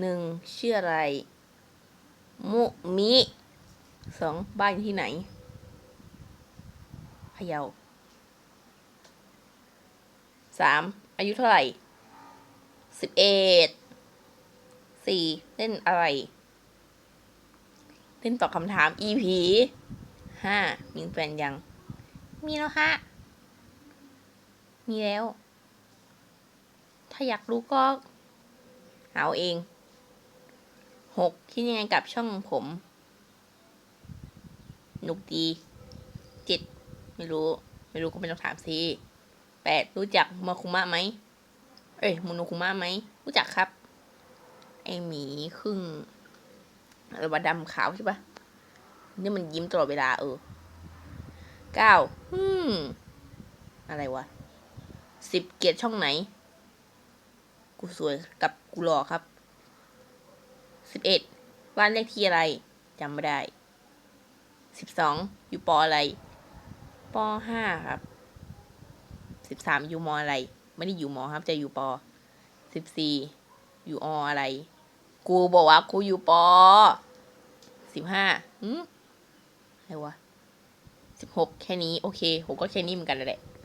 หนึ่งชื่ออะไร มุมิสองบ้านอยู่ที่ไหนพะเยาสามอายุเท่าไหร่สิบเอ็ดสี่เล่นอะไร เล่นตอบคำถาม EP ห้ามีแฟนยัง มีแล้วฮะ มีแล้ว ถ้าอยากรู้ก็หาเอาเอง หกคิดยังไงกับช่องผม หนุกดีเจ็ดไม่รู้ ไม่รู้ก็ไม่ต้องถามสิแปดรู้จักมาคุมะไหม เอ้ยมโนคุมะไหม รู้จักครับ ไอหมีครึ่งอะไรวะดำขาวใช่ปะนี่มันยิ้มตลอดเวลาเออเก้าอืม อะไรวะสิบเกียรติช่องไหน กูสวยกับกูหล่อครับ สิบเอ็ดบ้านเลขที่อะไรจำไม่ได้สิบสองอยู่ปออะไรปห้าครับสิบสามอยู่มออะไร ไม่ได้อยู่มอครับ จะอยู่ปอสิบสี่อยู่ออะไร กูบอกว่ากูอยู่ปอสิบห้าอืมอะไรวะสิบหกแค่นี้ โอเค ผมก็แค่นี้เหมือนกันแหละ